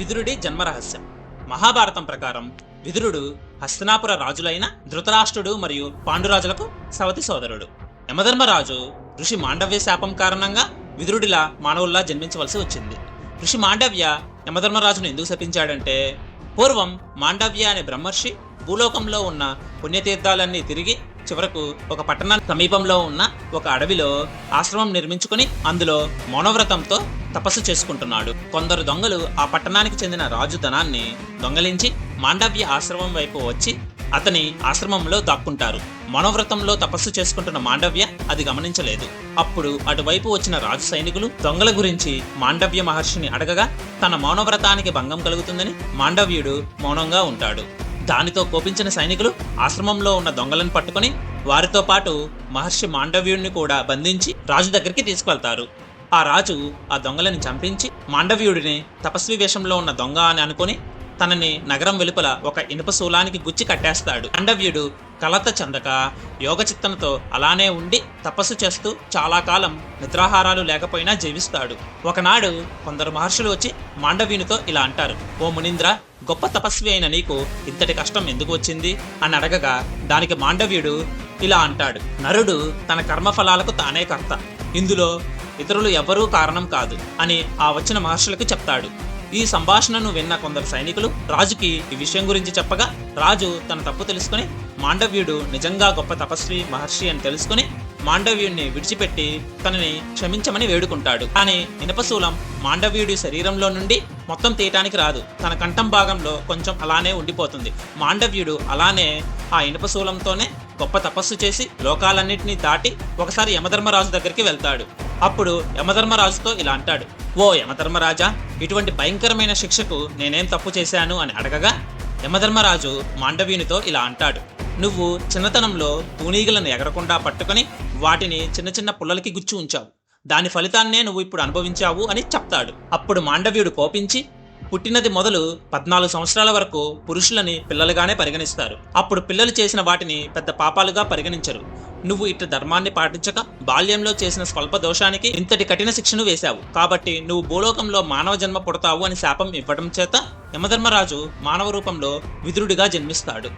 విదురుడి జన్మరహస్యం. మహాభారతం ప్రకారం విదురుడు హస్తినాపుర రాజులైన ధృతరాష్ట్రుడు మరియు పాండురాజులకు సవతి సోదరుడు. యమధర్మరాజు ఋషి మాండవ్య శాపం కారణంగా విదురుడిలా మానవుల్లా జన్మించవలసి వచ్చింది. ఋషి మాండవ్య యమధర్మరాజును ఎందుకు శపించాడంటే పూర్వం మాండవ్య అనే బ్రహ్మర్షి భూలోకంలో ఉన్న పుణ్యతీర్థాలన్నీ తిరిగి చివరకు ఒక పట్టణానికి సమీపంలో ఉన్న ఒక అడవిలో ఆశ్రమం నిర్మించుకుని అందులో మౌనవ్రతంతో తపస్సు చేసుకుంటున్నాడు. కొందరు దొంగలు ఆ పట్టణానికి చెందిన రాజు ధనాన్ని దొంగలించి మాండవ్య ఆశ్రమం వైపు వచ్చి అతని ఆశ్రమంలో దాక్కుంటారు. మనోవ్రతంలో తపస్సు చేసుకుంటున్న మాండవ్య అది గమనించలేదు. అప్పుడు అటువైపు వచ్చిన రాజు సైనికులు దొంగల గురించి మాండవ్య మహర్షిని అడగగా తన మౌనవ్రతానికి భంగం కలుగుతుందని మాండవ్యుడు మౌనంగా ఉంటాడు. దానితో కోపించిన సైనికులు ఆశ్రమంలో ఉన్న దొంగలను పట్టుకొని వారితో పాటు మహర్షి మాండవ్యుడిని కూడా బంధించి రాజు దగ్గరికి తీసుకువెళ్తారు. ఆ రాజు ఆ దొంగలను చంపించి మాండవ్యుడిని తపస్వి వేషంలో ఉన్న దొంగ అని అనుకుని తనని నగరం వెలుపల ఒక ఇనుప శూలానికి గుచ్చి కట్టేస్తాడు. మాండవ్యుడు కలత చెందక యోగచిత్తనతో అలానే ఉండి తపస్సు చేస్తూ చాలా కాలం నిద్రాహారాలు లేకపోయినా జీవిస్తాడు. ఒకనాడు కొందరు మహర్షులు వచ్చి మాండవ్యునితో ఇలా అంటారు ఓ మునీంద్ర గొప్ప తపస్వి అయిన నీకు ఇంతటి కష్టం ఎందుకు వచ్చింది? అని అడగగా దానికి మాండవ్యుడు ఇలా అంటాడు నరుడు తన కర్మఫలాలకు తానే కర్త. ఇందులో ఇతరులు ఎవరూ కారణం కాదు అని ఆ వచ్చిన మహర్షులకు చెప్తాడు. ఈ సంభాషణను విన్న కొందరు సైనికులు రాజుకి ఈ విషయం గురించి చెప్పగా రాజు తన తప్పు తెలుసుకుని మాండవ్యుడు నిజంగా గొప్ప తపస్వి మహర్షి అని తెలుసుకుని మాండవ్యుడిని విడిచిపెట్టి తనని క్షమించమని వేడుకుంటాడు. కానీ ఇనపశూలం మాండవ్యుడి శరీరంలో నుండి మొత్తం తీయటానికి రాదు. తన కంఠం భాగంలో కొంచెం అలానే ఉండిపోతుంది. మాండవ్యుడు అలానే ఆ ఇనపశూలంతోనే గొప్ప తపస్సు చేసి లోకాలన్నింటినీ దాటి ఒకసారి యమధర్మరాజు దగ్గరికి వెళ్తాడు. అప్పుడు యమధర్మరాజుతో ఇలా అంటాడు ఓ యమధర్మరాజా ఇటువంటి భయంకరమైన శిక్షకు నేనేం తప్పు చేశాను? అని అడగగా యమధర్మరాజు మాండవీనితో ఇలా అంటాడు నువ్వు చిన్నతనంలో తూనీగలను ఎగరకుండా పట్టుకొని వాటిని చిన్న చిన్న పుల్లలకి గుచ్చి ఉంచావు. దాని ఫలితాన్నే నువ్వు ఇప్పుడు అనుభవించావు అని చెప్తాడు. అప్పుడు మాండవ్యుడు కోపించి పుట్టినది మొదలు పద్నాలుగు సంవత్సరాల వరకు పురుషులని పిల్లలుగానే పరిగణిస్తారు. అప్పుడు పిల్లలు చేసిన వాటిని పెద్ద పాపాలుగా పరిగణించరు. నువ్వు ఇట్ట ధర్మాన్ని పాటించక బాల్యంలో చేసిన స్వల్ప దోషానికి ఇంతటి కఠిన శిక్షను వేశావు. కాబట్టి నువ్వు భూలోకంలో మానవ జన్మ పుడతావు అని శాపం ఇవ్వడం చేత యమధర్మరాజు మానవ రూపంలో విదురుడిగా జన్మిస్తాడు.